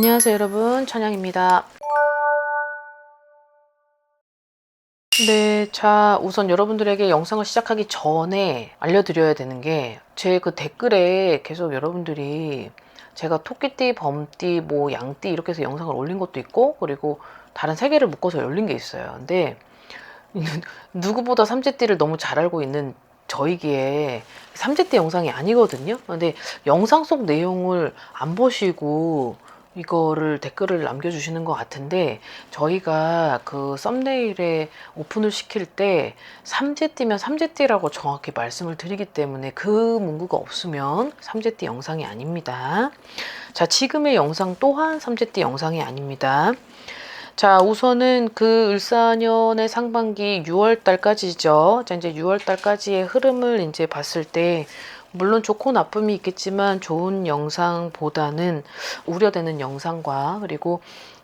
안녕하세요 여러분 천양입니다 네, 자 우선 여러분들에게 영상을 시작하기 전에 알려드려야 되는 게 제 그 댓글에 계속 여러분들이 제가 토끼띠, 범띠, 뭐 양띠 이렇게 해서 영상을 올린 것도 있고 그리고 다른 세 개를 묶어서 올린 게 있어요. 근데 누구보다 삼재띠를 너무 잘 알고 있는 저이기에 삼재띠 영상이 아니거든요. 근데 영상 속 내용을 안 보시고 이거를 댓글을 남겨주시는 것 같은데 저희가 그 썸네일에 오픈을 시킬 때 삼재띠면 삼재띠라고 정확히 말씀을 드리기 때문에 그 문구가 없으면 삼재띠 영상이 아닙니다. 자 지금의 영상 또한 삼재띠 영상이 아닙니다. 자, 우선은 그 을사년의 상반기 6월 달까지죠. 자, 이제 6월 달까지의 흐름을 이제 봤을 때 물론 좋고 나쁨이 있겠지만 좋은 영상보다는 우려되는 영상과 그리고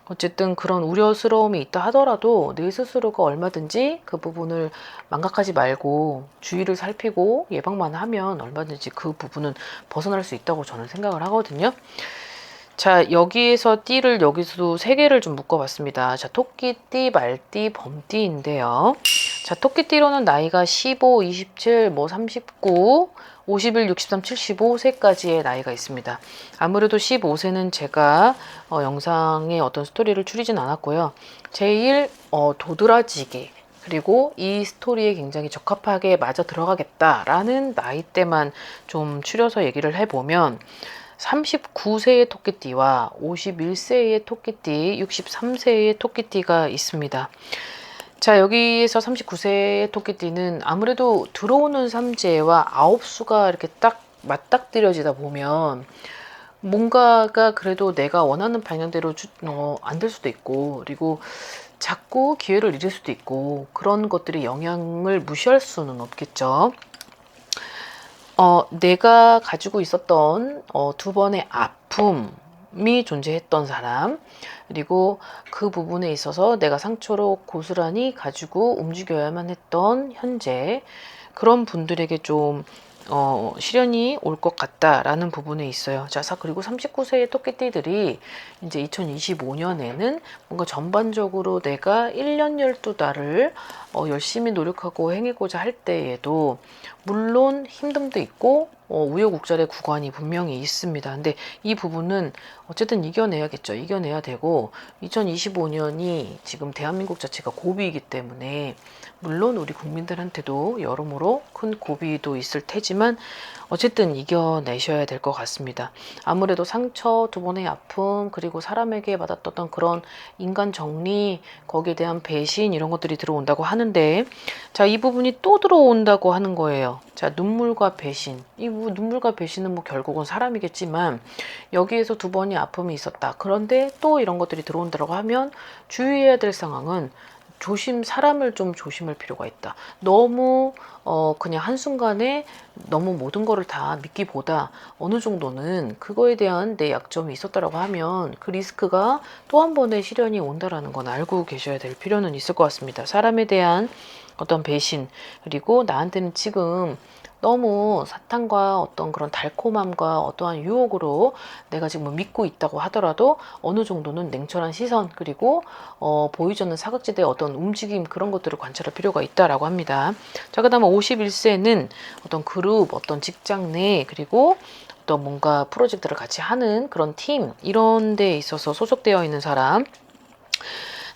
어쨌든 그런 우려스러움이 있다 하더라도 내 스스로가 얼마든지 그 부분을 망각하지 말고 주의를 살피고 예방만 하면 얼마든지 그 부분은 벗어날 수 있다고 저는 생각을 하거든요. 자, 여기에서 띠를 여기서도 세 개를 좀 묶어봤습니다. 자, 토끼띠, 말띠, 범띠인데요. 자, 토끼띠로는 나이가 15, 27, 뭐 39, 51, 63, 75세까지의 나이가 있습니다. 아무래도 15세는 제가 어, 영상에 어떤 스토리를 추리진 않았고요. 제일 어, 도드라지게 그리고 이 스토리에 굉장히 적합하게 맞아 들어가겠다라는 나이대만 좀 추려서 얘기를 해보면 39세의 토끼띠와 51세의 토끼띠, 63세의 토끼띠가 있습니다. 자, 여기에서 39세의 토끼띠는 아무래도 들어오는 삼재와 아홉 수가 이렇게 딱 맞닥뜨려지다 보면 뭔가가 그래도 내가 원하는 방향대로 어, 안 될 수도 있고 그리고 자꾸 기회를 잃을 수도 있고 그런 것들이 영향을 무시할 수는 없겠죠. 어, 내가 가지고 있었던 어, 두 번의 아픔 이 존재했던 사람, 그리고 그 부분에 있어서 내가 상처로 고스란히 가지고 움직여야만 했던 현재 그런 분들에게 좀 어, 시련이 올 것 같다라는 부분에 있어요. 자, 그리고 39세의 토끼띠들이 이제 2025년에는 뭔가 전반적으로 내가 1년 12달을 어, 열심히 노력하고 행해고자 할 때에도 물론 힘듦도 있고 어, 우여곡절의 구간이 분명히 있습니다. 근데 이 부분은 어쨌든 이겨내야겠죠. 이겨내야 되고 2025년이 지금 대한민국 자체가 고비이기 때문에 물론 우리 국민들한테도 여러모로 큰 고비도 있을 테지만 어쨌든 이겨내셔야 될 것 같습니다. 아무래도 상처, 두 번의 아픔, 그리고 사람에게 받았던 그런 인간 정리, 거기에 대한 배신 이런 것들이 들어온다고 하는데 자, 이 부분이 또 들어온다고 하는 거예요. 자, 눈물과 배신. 이 눈물과 배신은 뭐 결국은 사람이겠지만 여기에서 두 번의 아픔이 있었다. 그런데 또 이런 것들이 들어온다고 하면 주의해야 될 상황은 조심 사람을 좀 조심할 필요가 있다. 너무 어 그냥 한순간에 너무 모든 거를 다 믿기보다 어느 정도는 그거에 대한 내 약점이 있었다라고 하면 그 리스크가 또 한 번의 시련이 온다라는 건 알고 계셔야 될 필요는 있을 것 같습니다. 사람에 대한 어떤 배신 그리고 나한테는 지금 너무 사탕과 어떤 그런 달콤함과 어떠한 유혹으로 내가 지금 뭐 믿고 있다고 하더라도 어느 정도는 냉철한 시선 그리고 어, 보이지 않는 사각지대의 어떤 움직임 그런 것들을 관찰할 필요가 있다라고 합니다. 자, 그 다음에 51세는 어떤 그룹, 어떤 직장 내 그리고 또 뭔가 프로젝트를 같이 하는 그런 팀 이런 데 있어서 소속되어 있는 사람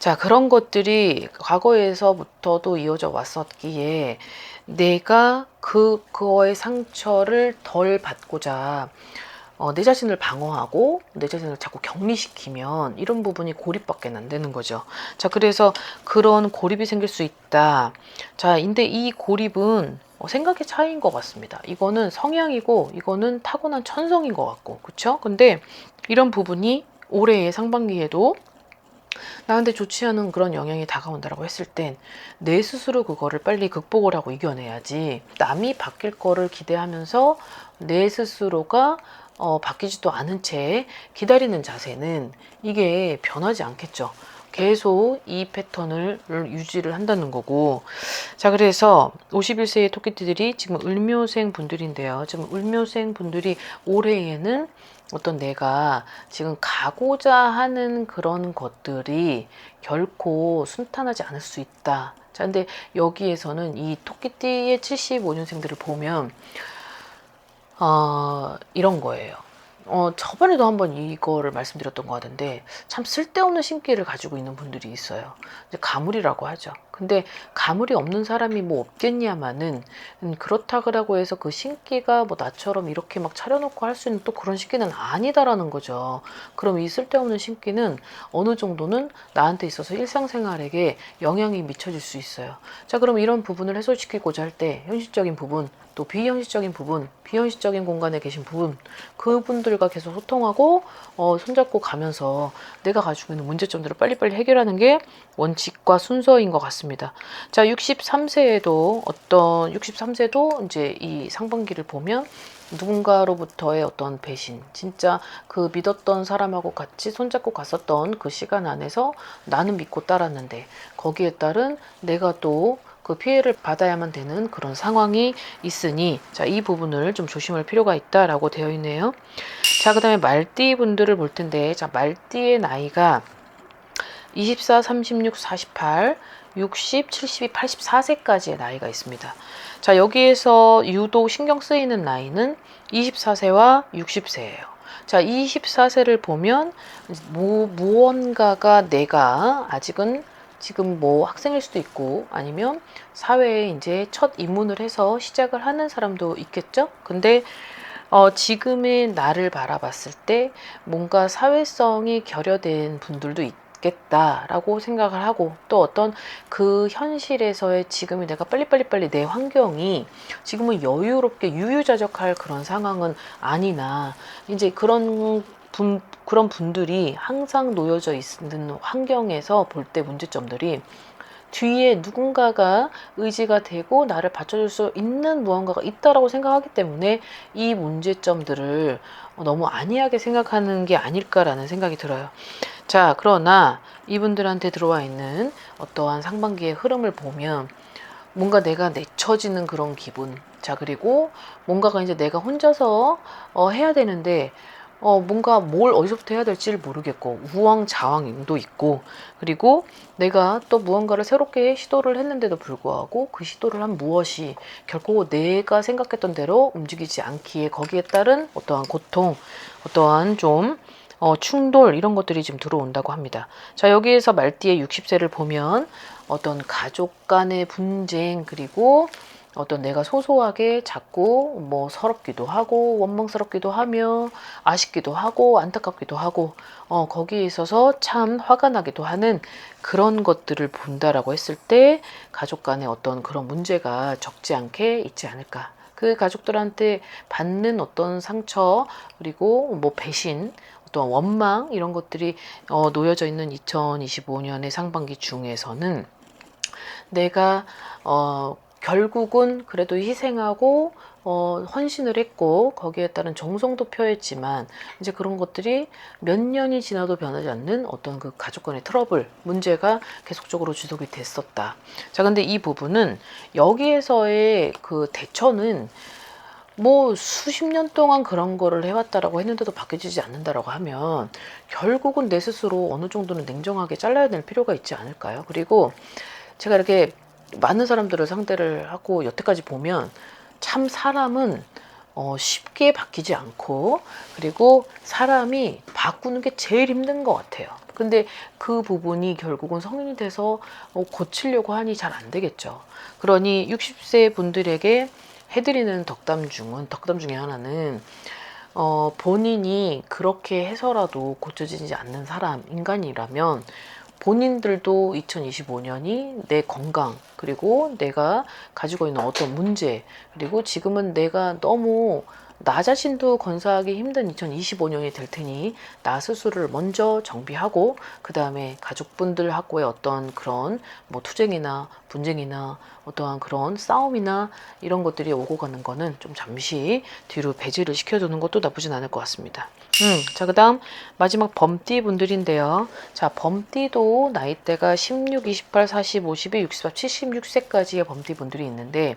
자 그런 것들이 과거에서부터도 이어져 왔었기에 내가 그 그거의 상처를 덜 받고자 어, 내 자신을 방어하고 내 자신을 자꾸 격리시키면 이런 부분이 고립밖에 안 되는 거죠. 자, 그래서 그런 고립이 생길 수 있다. 자, 근데 이 고립은 어, 생각의 차이인 것 같습니다. 이거는 성향이고 이거는 타고난 천성인 것 같고, 그렇죠? 근데 이런 부분이 올해의 상반기에도 나한테 좋지 않은 그런 영향이 다가온다라고 했을 땐 내 스스로 그거를 빨리 극복을 하고 이겨내야지 남이 바뀔 거를 기대하면서 내 스스로가 어, 바뀌지도 않은 채 기다리는 자세는 이게 변하지 않겠죠. 계속 이 패턴을 유지를 한다는 거고. 자 그래서 51세의 토끼띠들이 지금 을묘생 분들인데요. 지금 을묘생 분들이 올해에는 어떤 내가 지금 가고자 하는 그런 것들이 결코 순탄하지 않을 수 있다. 자 근데 여기에서는 이 토끼띠의 75년생들을 보면 어, 이런 거예요. 어, 저번에도 한번 이거를 말씀드렸던 것 같은데 참 쓸데없는 신기를 가지고 있는 분들이 있어요. 이제 가물이라고 하죠. 근데 가물이 없는 사람이 뭐 없겠냐마는 음, 그렇다고 해서 그 신기가 뭐 나처럼 이렇게 막 차려놓고 할 수 있는 또 그런 신기는 아니다라는 거죠. 그럼 이 쓸데없는 신기는 어느 정도는 나한테 있어서 일상생활에게 영향이 미쳐질 수 있어요. 자, 그럼 이런 부분을 해소시키고자 할 때 현실적인 부분 또 비현실적인 부분, 비현실적인 공간에 계신 부분, 그분들과 계속 소통하고 어, 손잡고 가면서 내가 가지고 있는 문제점들을 빨리빨리 해결하는 게 원칙과 순서인 것 같습니다. 자, 63세에도 어떤 63세도 이제 이 상반기를 보면 누군가로부터의 어떤 배신, 진짜 그 믿었던 사람하고 같이 손잡고 갔었던 그 시간 안에서 나는 믿고 따랐는데 거기에 따른 내가 또 그 피해를 받아야만 되는 그런 상황이 있으니 자, 이 부분을 좀 조심할 필요가 있다라고 되어 있네요. 자, 그다음에 말띠 분들을 볼 텐데 자, 말띠의 나이가 24, 36, 48, 60, 72, 84세까지의 나이가 있습니다. 자, 여기에서 유독 신경 쓰이는 나이는 24세와 60세예요. 자, 24세를 보면 무, 무언가가 내가 아직은 지금 뭐 학생일 수도 있고 아니면 사회에 이제 첫 입문을 해서 시작을 하는 사람도 있겠죠. 근데 어, 지금의 나를 바라봤을 때 뭔가 사회성이 결여된 분들도 있 겠다라고 생각을 하고 또 어떤 그 현실에서의 지금의 내가 빨리빨리빨리 내 환경이 지금은 여유롭게 유유자적할 그런 상황은 아니나 이제 그런 분, 그런 분들이 항상 놓여져 있는 환경에서 볼 때 문제점들이 뒤에 누군가가 의지가 되고 나를 받쳐줄 수 있는 무언가가 있다라고 생각하기 때문에 이 문제점들을 너무 안이하게 생각하는 게 아닐까라는 생각이 들어요. 자, 그러나 이분들한테 들어와 있는 어떠한 상반기의 흐름을 보면 뭔가 내가 내쳐지는 그런 기분. 자, 그리고 뭔가가 이제 내가 혼자서 어, 해야 되는데 어, 뭔가 뭘 어디서부터 해야 될지를 모르겠고 우왕좌왕도 있고 그리고 내가 또 무언가를 새롭게 시도를 했는데도 불구하고 그 시도를 한 무엇이 결코 내가 생각했던 대로 움직이지 않기에 거기에 따른 어떠한 고통, 어떠한 좀 어, 충돌 이런 것들이 지금 들어온다고 합니다. 자 여기에서 말띠의 60세를 보면 어떤 가족 간의 분쟁 그리고 어떤 내가 소소하게 자꾸 뭐 서럽기도 하고 원망스럽기도 하며 아쉽기도 하고 안타깝기도 하고 어 거기에 있어서 참 화가 나기도 하는 그런 것들을 본다라고 했을 때 가족 간에 어떤 그런 문제가 적지 않게 있지 않을까. 그 가족들한테 받는 어떤 상처 그리고 뭐 배신 어떤 원망 이런 것들이 어 놓여져 있는 2025년의 상반기 중에서는 내가 어 결국은 그래도 희생하고 어, 헌신을 했고 거기에 따른 정성도 표했지만 이제 그런 것들이 몇 년이 지나도 변하지 않는 어떤 그 가족 간의 트러블 문제가 계속적으로 지속이 됐었다. 자, 근데 이 부분은 여기에서의 그 대처는 뭐 수십 년 동안 그런 거를 해왔다라고 했는데도 바뀌어지지 않는다라고 하면 결국은 내 스스로 어느 정도는 냉정하게 잘라야 될 필요가 있지 않을까요? 그리고 제가 이렇게 많은 사람들을 상대를 하고 여태까지 보면 참 사람은 어, 쉽게 바뀌지 않고 그리고 사람이 바꾸는 게 제일 힘든 것 같아요. 근데 그 부분이 결국은 성인이 돼서 어, 고치려고 하니 잘 안 되겠죠. 그러니 60세 분들에게 해드리는 덕담 중은 덕담 중에 하나는 어, 본인이 그렇게 해서라도 고쳐지지 않는 사람 인간이라면 본인들도 2025년이 내 건강 그리고 내가 가지고 있는 어떤 문제 그리고 지금은 내가 너무 나 자신도 건사하기 힘든 2025년이 될 테니 나 스스로를 먼저 정비하고 그 다음에 가족분들하고의 어떤 그런 뭐 투쟁이나 분쟁이나 어떠한 그런 싸움이나 이런 것들이 오고 가는 거는 좀 잠시 뒤로 배제를 시켜두는 것도 나쁘진 않을 것 같습니다. 음, 자, 그 다음 마지막 범띠 분들인데요. 자, 범띠도 나이대가 16, 28, 40, 52, 64, 76세까지의 범띠 분들이 있는데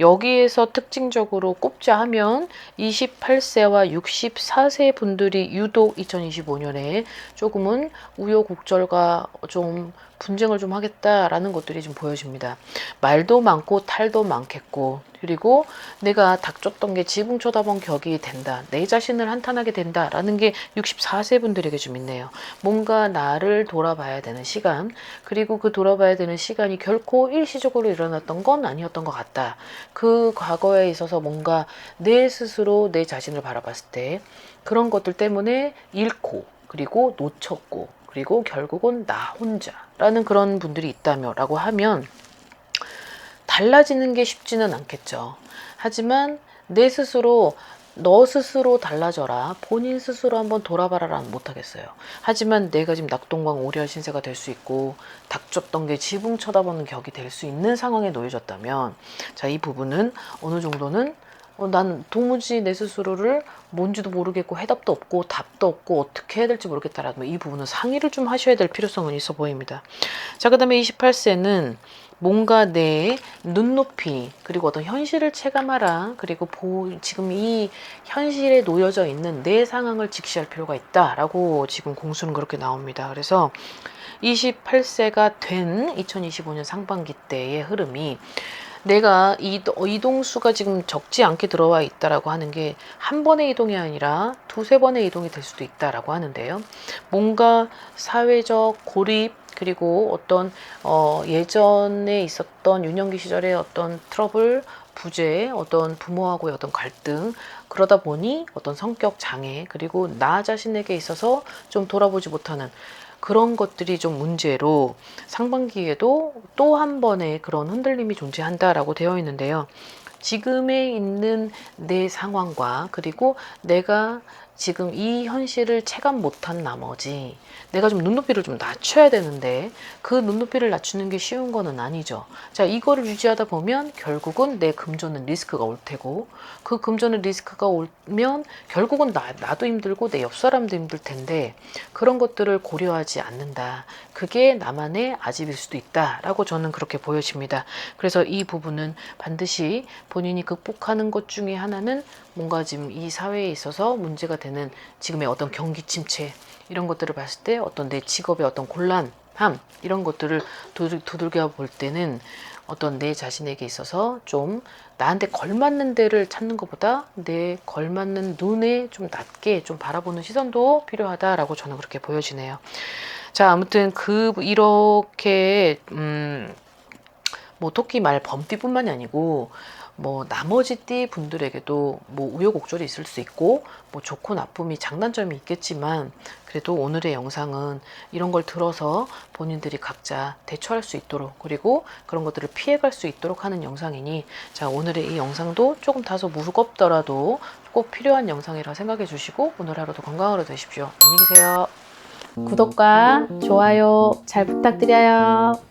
여기에서 특징적으로 꼽자 하면 28세와 64세 분들이 유독 2025년에 조금은 우여곡절과 좀 분쟁을 좀 하겠다라는 것들이 좀 보여집니다. 말도 많고 탈도 많겠고 그리고 내가 닥쳤던 게 지붕 쳐다본 격이 된다. 내 자신을 한탄하게 된다라는 게 64세 분들에게 좀 있네요. 뭔가 나를 돌아봐야 되는 시간 그리고 그 돌아봐야 되는 시간이 결코 일시적으로 일어났던 건 아니었던 것 같다. 그 과거에 있어서 뭔가 내 스스로 내 자신을 바라봤을 때 그런 것들 때문에 잃고 그리고 놓쳤고 그리고 결국은 나 혼자라는 그런 분들이 있다며 라고 하면 달라지는 게 쉽지는 않겠죠. 하지만 내 스스로 너 스스로 달라져라. 본인 스스로 한번 돌아봐라라는 못하겠어요. 하지만 내가 지금 낙동강 오리알 신세가 될 수 있고 닥쳤던 게 지붕 쳐다보는 격이 될 수 있는 상황에 놓여졌다면 자 이 부분은 어느 정도는 어, 난 도무지 내 스스로를 뭔지도 모르겠고 해답도 없고 답도 없고 어떻게 해야 될지 모르겠다라는 이 부분은 상의를 좀 하셔야 될 필요성은 있어 보입니다. 자, 그 다음에 28세는 뭔가 내 눈높이 그리고 어떤 현실을 체감하라 그리고 보, 지금 이 현실에 놓여져 있는 내 상황을 직시할 필요가 있다라고 지금 공수는 그렇게 나옵니다. 그래서 28세가 된 2025년 상반기 때의 흐름이 내가 이동, 이동수가 지금 적지 않게 들어와 있다라고 하는 게 한 번의 이동이 아니라 두세 번의 이동이 될 수도 있다라고 하는데요. 뭔가 사회적 고립 그리고 어떤 어, 예전에 있었던 유년기 시절의 어떤 트러블, 부재, 어떤 부모하고의 어떤 갈등 그러다 보니 어떤 성격 장애 그리고 나 자신에게 있어서 좀 돌아보지 못하는 그런 것들이 좀 문제로 상반기에도 또 한 번의 그런 흔들림이 존재한다라고 되어 있는데요. 지금에 있는 내 상황과 그리고 내가 지금 이 현실을 체감 못한 나머지 내가 좀 눈높이를 좀 낮춰야 되는데 그 눈높이를 낮추는 게 쉬운 거는 아니죠. 자, 이거를 유지하다 보면 결국은 내 금전은 리스크가 올 테고 그 금전의 리스크가 오면 결국은 나, 나도 힘들고 내 옆 사람도 힘들 텐데 그런 것들을 고려하지 않는다. 그게 나만의 아집일 수도 있다라고 저는 그렇게 보여집니다. 그래서 이 부분은 반드시 본인이 극복하는 것 중에 하나는 뭔가 지금 이 사회에 있어서 문제가 되는 지금의 어떤 경기 침체 이런 것들을 봤을 때 어떤 내 직업의 어떤 곤란함 이런 것들을 두들, 두들겨 볼 때는 어떤 내 자신에게 있어서 좀 나한테 걸맞는 데를 찾는 것보다 내 걸맞는 눈에 좀 낮게 좀 바라보는 시선도 필요하다라고 저는 그렇게 보여지네요. 자, 아무튼 그 이렇게 음, 뭐 토끼 말 범띠뿐만이 아니고 뭐 나머지 띠 분들에게도 뭐 우여곡절이 있을 수 있고 뭐 좋고 나쁨이 장단점이 있겠지만 그래도 오늘의 영상은 이런 걸 들어서 본인들이 각자 대처할 수 있도록 그리고 그런 것들을 피해갈 수 있도록 하는 영상이니 자 오늘의 이 영상도 조금 다소 무겁더라도 꼭 필요한 영상이라 생각해 주시고 오늘 하루도 건강하루 되십시오. 안녕히 계세요. 구독과 좋아요 잘 부탁드려요.